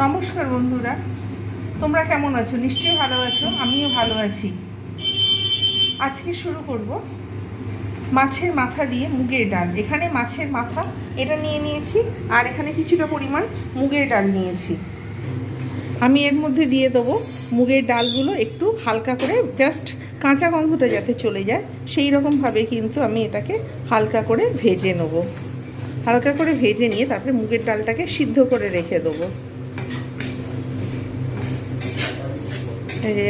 নমস্কার বন্ধুরা। তোমরা কেমন আছো? নিশ্চয়ই ভালো আছো। আমিও ভালো আছি। আজকে শুরু করব মাছের মাথা দিয়ে মুগের ডাল। এখানে মাছের মাথা এটা নিয়ে নিয়েছি, আর এখানে কিছুটা পরিমাণ মুগের ডাল নিয়েছি। আমি এর মধ্যে দিয়ে দেবো মুগের ডালগুলো একটু হালকা করে, জাস্ট কাঁচা গন্ধটা যাতে চলে যায়, সেই রকমভাবে কিন্তু আমি এটাকে হালকা করে ভেজে নেব। হালকা করে ভেজে নিয়ে তারপরে মুগের ডালটাকে সিদ্ধ করে রেখে দেবো।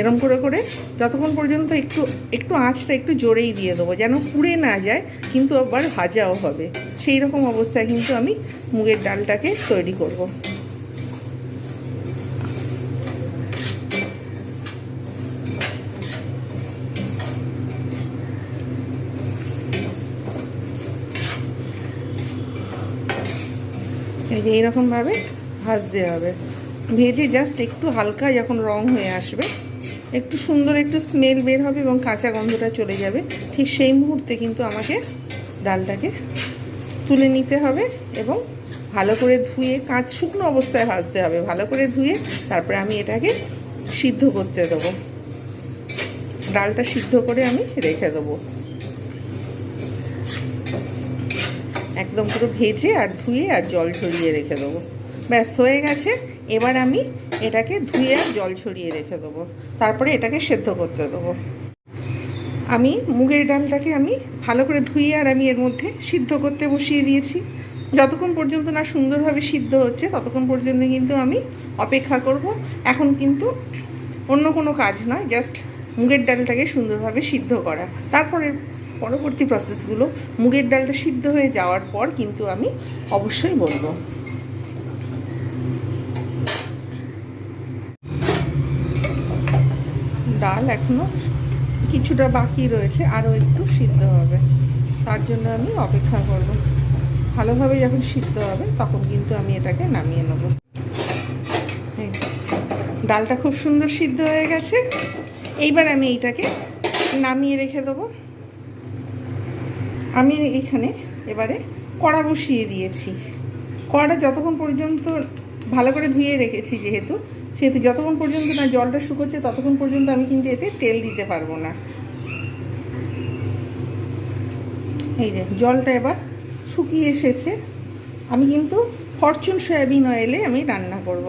এরম করে করে যতক্ষণ পর্যন্ত একটু একটু আঁচটা একটু জোরেই দিয়ে দেবো, যেন পুড়ে না যায়, কিন্তু আবার ভাজাও হবে। সেই রকম অবস্থায় কিন্তু আমি মুগের ডালটাকে তৈরি করব। এই এইরকমভাবে ভাজতে হবে। ভেজে জাস্ট একটু হালকা যখন রং হয়ে আসবে একটু সুন্দর একটু স্মেল বের হবে এবং কাঁচা গন্ধটা চলে যাবে। ঠিক সেই মুহূর্তে কিন্তু আমাকে ডালটাকে তুলে নিতে হবে এবং ভালো করে ধুয়ে কাঁচ, শুকনো অবস্থায় ভাজতে হবে। ভালো করে ধুয়ে তারপরে আমি এটাকে সিদ্ধ করতে দেবো। ডালটা সিদ্ধ করে আমি রেখে দেবো। একদম পুরো ভেজে আর ধুয়ে আর জল ছড়িয়ে রেখে দেবো। ব্যাস, হয়ে গেছে। এবার আমি এটাকে ধুয়ে জল ছড়িয়ে রেখে দেবো। তারপরে এটাকে সেদ্ধ করতে দেবো। আমি মুগের ডালটাকে আমি ভালো করে ধুয়ে আর আমি এর মধ্যে সিদ্ধ করতে বসিয়ে দিয়েছি। যতক্ষণ পর্যন্ত না সুন্দরভাবে সিদ্ধ হচ্ছে, ততক্ষণ পর্যন্ত কিন্তু আমি অপেক্ষা করব। এখন কিন্তু অন্য কোনো কাজ নয়, জাস্ট মুগের ডালটাকে সুন্দরভাবে সিদ্ধ করা। তারপরে পরবর্তী প্রসেসগুলো মুগের ডালটা সিদ্ধ হয়ে যাওয়ার পর কিন্তু আমি অবশ্যই বলব। ডাল এখনও কিছুটা বাকি রয়েছে, আরও একটু সিদ্ধ হবে। তার জন্য আমি অপেক্ষা করব। ভালোভাবে যখন সিদ্ধ হবে, তখন কিন্তু আমি এটাকে নামিয়ে নেব। ডালটা খুব সুন্দর সিদ্ধ হয়ে গেছে। এইবার আমি এইটাকে নামিয়ে রেখে দেবো। আমি এখানে এবারে কড়া বসিয়ে দিয়েছি। কড়াটা যতক্ষণ পর্যন্ত ভালো করে ধুয়ে রেখেছি, যেহেতু সেহেতু যতক্ষণ পর্যন্ত না জলটা শুকোচ্ছে ততক্ষণ পর্যন্ত আমি কিন্তু এতে তেল দিতে পারব না। এই যে জলটা এবার শুকিয়ে এসেছে। আমি কিন্তু ফরচুন সয়াবিন অয়েলে আমি রান্না করব।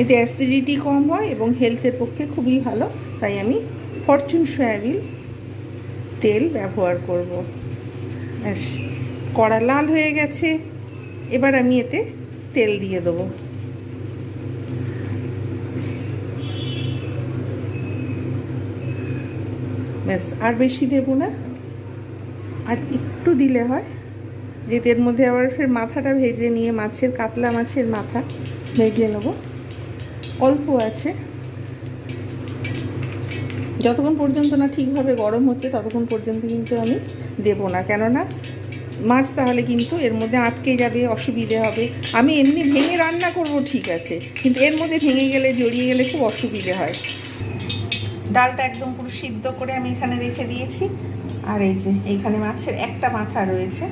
এতে অ্যাসিডিটি কম হয় এবং হেলথের পক্ষে খুবই ভালো, তাই আমি ফরচুন সয়াবিন তেল ব্যবহার করব। কড়া লাল হয়ে গেছে। এবার আমি এতে তেল দিয়ে দেবো। ব্যাস, আর বেশি দেবো না। আর একটু দিলে হয়, যেহেতু এর মধ্যে আবার ফের মাথাটা ভেজে নিয়ে মাছের, কাতলা মাছের মাথা ভেজে নেব। অল্প আছে। যতক্ষণ পর্যন্ত না ঠিকভাবে গরম হচ্ছে, ততক্ষণ পর্যন্ত কিন্তু আমি দেবো না। কেননা মাছ তাহলে কিন্তু এর মধ্যে আটকে যাবে, অসুবিধে হবে। আমি এমনি ভেঙে রান্না করব, ঠিক আছে। কিন্তু এর মধ্যে ভেঙে গেলে, জড়িয়ে গেলে খুব অসুবিধে হয়। ডালটা একদম পুরো সিদ্ধ করে আমি এখানে রেখে দিয়েছি। আর এই যে, এইখানে মাছের একটা মাথা রয়েছে।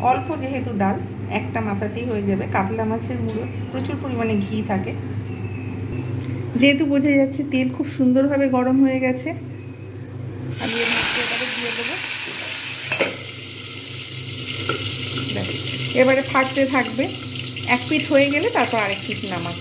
অল্প যেহেতু ডাল, একটা মাথাতেই হয়ে যাবে। কাতলা মাছের মুড়ো প্রচুর পরিমাণে ঘি থাকে। যেহেতু বোঝা যাচ্ছে তেল খুব সুন্দরভাবে গরম হয়ে গেছে, আমি এর মধ্যে দিয়ে দেবো ব্যাস, এবারে ফাটতে থাকবে। এক পিঠ হয়ে গেলে তারপর আরেক পিঠ নামা।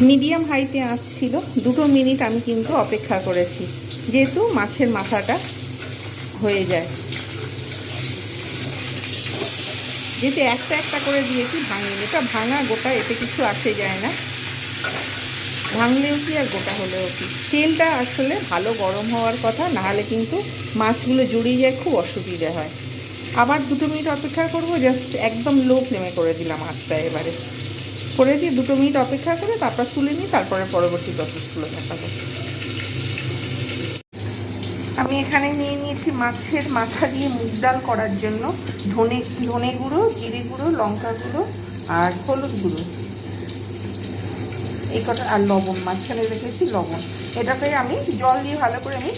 মিডিয়াম হাইতে আঁচ ছিল। দুটো মিনিট আমি কিন্তু অপেক্ষা করেছি। যেহেতু মাছের মাথাটা হয়ে যায়। যেহেতু একটা একটা করে দিয়েছি, ভাঙিনি। এটা ভাঙা গোটা এতে কিছু আসে যায় না। ভাঙলেও কি আর গোটা হলেও কি? তেলটা আসলে ভালো গরম হওয়ার কথা, নাহলে কিন্তু মাছগুলো জড়িয়ে যায়, খুব অসুবিধে হয়। আবার দুটো মিনিট অপেক্ষা করব জাস্ট একদম লো ফ্লেমে করে দিলাম মাছটা এবারে। করে দিয়ে দুটো মিনিট অপেক্ষা করে তারপর তুলে নিই তারপরে পরবর্তী প্রসেসগুলো দেখাবো। আমি এখানে নিয়ে নিয়েছি মাছের মাথা দিয়ে মুগ ডাল করার জন্য ধনে ধনে গুঁড়ো, জিরে গুঁড়ো, লঙ্কা গুঁড়ো আর হলুদ গুঁড়ো। এই কটা আর লবণ, মাঝখানে রেখেছি লবণ। এটাকে আমি জল দিয়ে ভালো করে আমি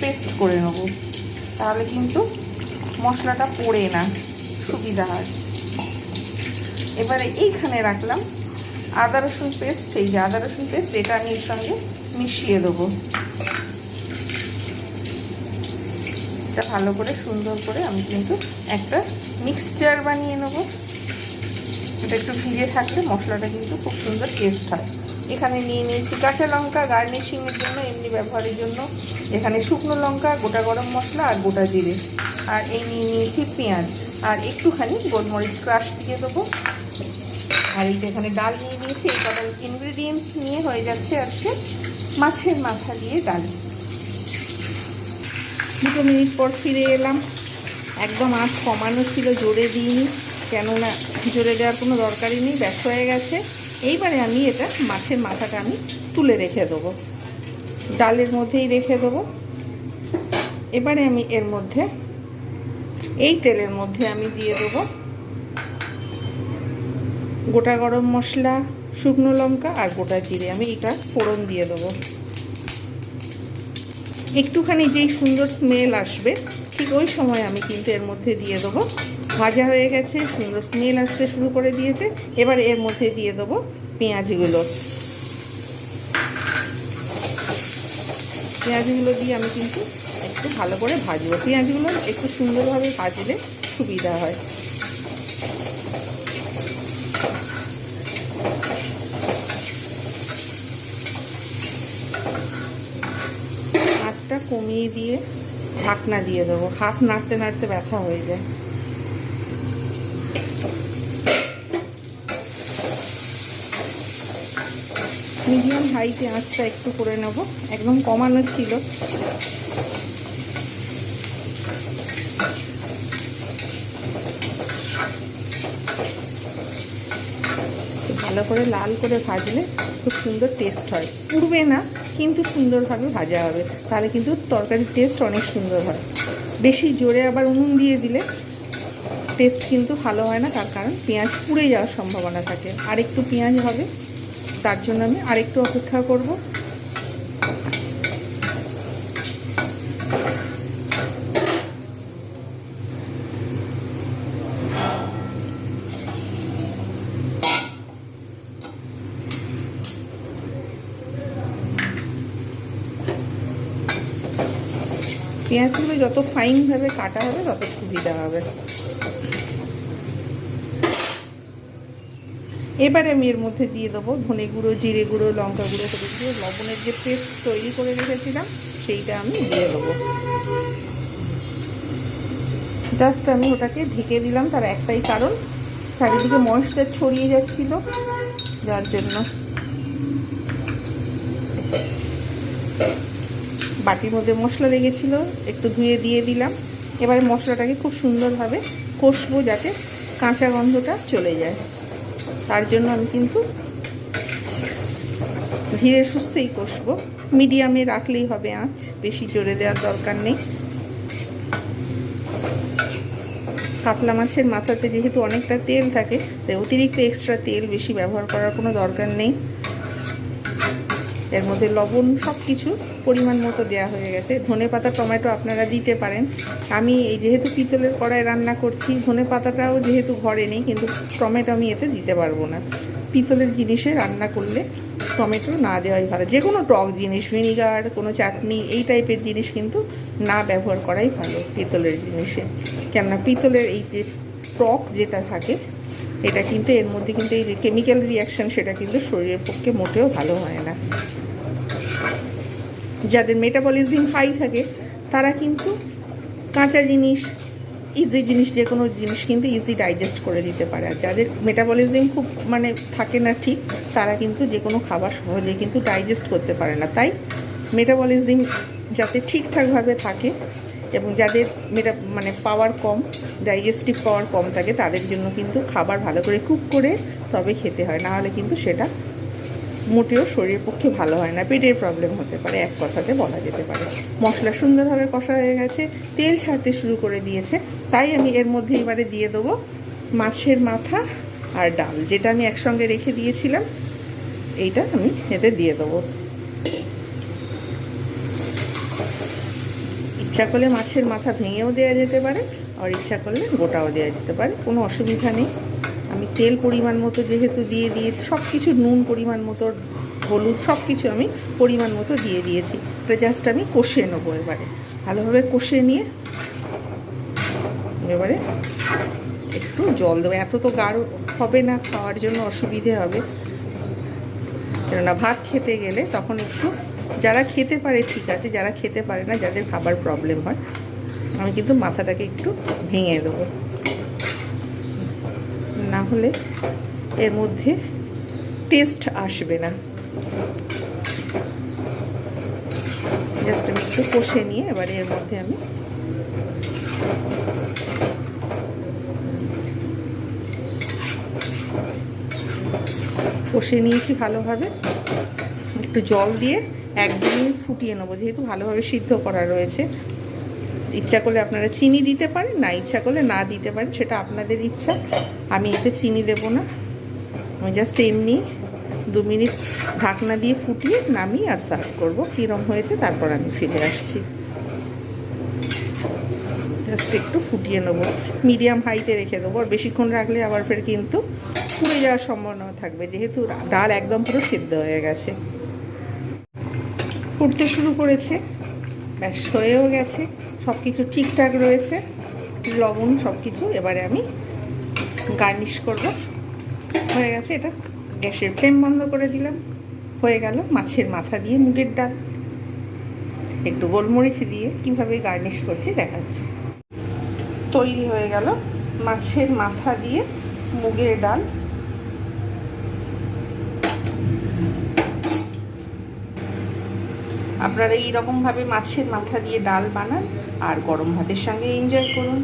পেস্ট করে নেব। তাহলে কিন্তু মশলাটা পড়ে না, সুবিধা হয়। এবারে এইখানে রাখলাম আদা রসুন পেস্ট এই যে আদা রসুন পেস্ট এটা আমি এর সঙ্গে মিশিয়ে দেবো। এটা ভালো করে সুন্দর করে আমি কিন্তু একটা মিক্সচার বানিয়ে নেব। এটা একটু ভিজে থাকলে মশলাটা কিন্তু খুব সুন্দর টেস্ট হয়। এখানে নিয়ে নিয়েছি কাঁচা লঙ্কা, গার্নিশিংয়ের জন্য, এমনি ব্যবহারের জন্য। এখানে শুকনো লঙ্কা, গোটা গরম মশলা আর গোটা জিরে। আর এই নিয়ে নিয়েছি পেঁয়াজ। আর একটুখানি গোলমরিচ ক্রাশ দিয়ে দেবো। আর এই যে এখানে ডাল নিয়ে নিয়েছি, এই কটা ইনগ্রিডিয়েন্টস নিয়ে হয়ে যাচ্ছে আজকে মাছের মাথা দিয়ে ডাল। দুটো মিনিট পর ফিরে এলাম। একদম আঁচ কমানো ছিল, জোরে দিইনি। কেননা জোরে দেওয়ার কোনো দরকারই নেই ব্যস্ত হয়ে গেছে। এইবারে আমি এটা মাছের মাথাটা আমি তুলে রেখে দেবো। ডালের মধ্যেই রেখে দেবো। এবারে আমি এর মধ্যে, এই তেলের মধ্যে আমি দিয়ে দেবো গোটা গরম মশলা, শুকনো লঙ্কা আর গোটা জিরে। আমি এটা ফোড়ন দিয়ে দেবো। একটুখানি যেই সুন্দর স্মেল আসবে, ঠিক ওই সময় আমি কিন্তু এর মধ্যে দিয়ে দেবো ভাজা হয়ে গেছে, সুন্দর স্মেল আসতে শুরু করে দিয়েছে। এবার এর মধ্যে দিয়ে দেবো পেঁয়াজগুলো। পেঁয়াজগুলো দিয়ে আমি কিন্তু একটু ভালো করে ভাজবো। পেঁয়াজগুলো একটু সুন্দরভাবে ভাজলে সুবিধা হয়। আঁচটা কমিয়ে দিয়ে ঢাকনা দিয়ে দেবো। হাত নাড়তে নাড়তে ব্যথা হয়ে যায়। মিডিয়াম হাইতে আঁচটা একটু করে নেব। একদম কমানো ছিল। ভালো করে লাল করে ভাজলে খুব সুন্দর টেস্ট হয়। পুড়বে না, কিন্তু সুন্দরভাবে ভাজা হবে। তাহলে কিন্তু তরকারির টেস্ট অনেক সুন্দর হয়। বেশি জোরে আবার উনুন দিয়ে দিলে টেস্ট কিন্তু ভালো হয় না, তার কারণ পেঁয়াজ পুড়ে যাওয়ার সম্ভাবনা থাকে। আর একটু পেঁয়াজ হবে তার জন্য আমি আরেকটু অপেক্ষা করব। পেঁয়াজগুলো যত ফাইনভাবে কাটা হবে তত সুবিধা হবে। এবারে আমি এর মধ্যে দিয়ে দেবো ধনে গুঁড়ো, জিরে গুঁড়ো, লঙ্কা গুঁড়ো হলুদ গুঁড়ো লবণের যে পেস্ট তৈরি করে রেখেছিলাম, সেইটা আমি দিয়ে দেবো। জাস্ট আমি ওটাকে ঢেকে দিলাম, তার একটাই কারণ, চারিদিকে ময়েশ্চার ছড়িয়ে যাচ্ছিল, যার জন্য। বাটির মধ্যে মশলা লেগেছিলো, একটু ধুয়ে দিয়ে দিলাম। এবারে মশলাটাকে খুব সুন্দরভাবে কষবো যাতে কাঁচা গন্ধটা চলে যায়। তার জন্য আমি কিন্তু ধীরে সুস্থেই কষব। মিডিয়ামে রাখলেই হবে আঁচ, বেশি জোরে দেওয়ার দরকার নেই। কাতলা মাছের মাথাতে যেহেতু অনেকটা তেল থাকে, তাই অতিরিক্ত এক্সট্রা তেল বেশি ব্যবহার করার কোনো দরকার নেই। এর মধ্যে লবণ সব কিছু পরিমাণ মতো দেওয়া হয়ে গেছে। ধনে পাতা, টমেটো আপনারা দিতে পারেন। আমি এই যেহেতু পিতলের কড়াই রান্না করছি, ধনে পাতাটাও যেহেতু ঘরে নেই, কিন্তু টমেটো আমি এতে দিতে পারব না। পিতলের জিনিসে রান্না করলে টমেটো না দেওয়াই ভালো। যে কোনো টক জিনিস, ভিনিগার, কোনো চাটনি, এই টাইপের জিনিস কিন্তু না ব্যবহার করাই ভালো পিতলের জিনিসে। কেননা পিতলের এই যে টক যেটা থাকে, এটা কিন্তু এর মধ্যে কিন্তু এই যে কেমিক্যাল রিয়াকশান সেটা কিন্তু শরীরের পক্ষে মোটেও ভালো হয় না। যাদের মেটাবলিজম হাই থাকে, তারা কিন্তু কাঁচা জিনিস ইজি জিনিস, যে কোনো জিনিস কিন্তু ইজি ডাইজেস্ট করে দিতে পারে। আর যাদের মেটাবলিজম খুব মানে থাকে না ঠিক, তারা কিন্তু যে কোনো খাবার সহজে কিন্তু ডাইজেস্ট করতে পারে না। তাই মেটাবলিজম যাতে ঠিকঠাকভাবে থাকে এবং যাদের মেটা মানে পাওয়ার কম ডাইজেস্টিভ পাওয়ার কম থাকে, তাদের জন্য কিন্তু খাবার ভালো করে কুক করে তবে খেতে হয়। নাহলে কিন্তু সেটা মোটেও শরীরের পক্ষে ভালো হয় না, পেটের প্রবলেম হতে পারে, এক কথাতে বলা যেতে পারে। মশলা সুন্দরভাবে কষা হয়ে গেছে, তেল ছাড়তে শুরু করে দিয়েছে, তাই আমি এর মধ্যে এবারে দিয়ে দেবো মাছের মাথা আর ডাল, যেটা আমি একসঙ্গে রেখে দিয়েছিলাম। এইটা আমি এতে দিয়ে দেবো। ইচ্ছা করলে মাছের মাথা ভেঙেও দেওয়া যেতে পারে, আর ইচ্ছা করলে গোটাও দেওয়া যেতে পারে, কোনো অসুবিধা নেই। তেল পরিমাণ মতো যেহেতু দিয়ে দিয়েছি সব কিছু নুন পরিমাণ মতো, হলুদ সব কিছু আমি পরিমাণ মতো দিয়ে দিয়েছি। এটা জাস্ট আমি কষিয়ে নেব এবারে। ভালোভাবে কষিয়ে নিয়ে এবারে একটু জল দেবো। এত তো গাঢ় হবে না, খাওয়ার জন্য অসুবিধে হবে। কেননা ভাত খেতে গেলে তখন একটু যারা খেতে পারে, ঠিক আছে, যারা খেতে পারে না, যাদের খাবার প্রবলেম হয়, আমি কিন্তু মাথাটাকে একটু ভেঙে দেবো। না হলে এর মধ্যে টেস্ট আসবে না। জাস্ট আমি একটু কষে নিয়ে এবারে এর মধ্যে আমি কষে নিয়েছি ভালোভাবে। একটু জল দিয়ে এক দু মিনিট ফুটিয়ে নেব, যেহেতু ভালোভাবে সিদ্ধ করা রয়েছে। ইচ্ছা করলে আপনারা চিনি দিতে পারেন, না ইচ্ছা করলে না দিতে পারেন, সেটা আপনাদের ইচ্ছা। আমি এতে চিনি দেবো না। আমি জাস্ট এমনি দু মিনিট ঢাকনা দিয়ে ফুটিয়ে নামিয়ে আর সার্ভ করব। কীরম হয়েছে তারপর আমি ফিরে আসছি। জাস্ট একটু ফুটিয়ে নেব। মিডিয়াম হাইতে রেখে দেবো। আর বেশিক্ষণ রাখলে আবার ফের কিন্তু পুড়ে যাওয়ার সম্ভাবনা থাকবে। যেহেতু ডাল একদম পুরো সেদ্ধ হয়ে গেছে। ফুটতে শুরু করেছে। ব্যাস হয়েও গেছে। সব কিছু ঠিকঠাক রয়েছে। লবণ সব কিছু এবারে আমি গার্নিশ করব। হয়ে গেছে এটা। গ্যাসের ফ্লেম বন্ধ করে দিলাম। হয়ে গেল মাছের মাথা দিয়ে মুগের ডাল। একটু গোলমরিচ দিয়ে কীভাবে গার্নিশ করছি দেখাচ্ছি। তৈরি হয়ে গেল মাছের মাথা দিয়ে মুগের ডাল। আপনারা এইরকমভাবে মাছের মাথা দিয়ে ডাল বানান আর গরম ভাতের সঙ্গে এনজয় করুন।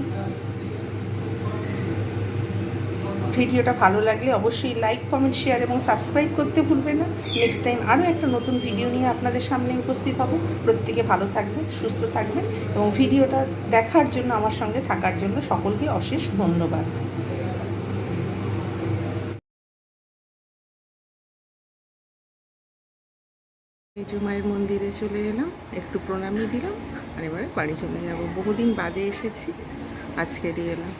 ভিডিওটা ভালো লাগলে অবশ্যই লাইক কমেন্ট শেয়ার এবং সাবস্ক্রাইব করতে ভুলবে না। নেক্সট টাইম আরও একটা নতুন ভিডিও নিয়ে আপনাদের সামনে উপস্থিত হব। প্রত্যেকে ভালো থাকবেন, সুস্থ থাকবেন এবং ভিডিওটা দেখার জন্য, আমার সঙ্গে থাকার জন্য সকলকে অশেষ ধন্যবাদ। মেজো মায়ের মন্দিরে চলে এলাম, একটু প্রণামী দিলাম, আর এবারে বাড়ি চলে যাব। বহুদিন বাদে এসেছি আজকেরই এলাম।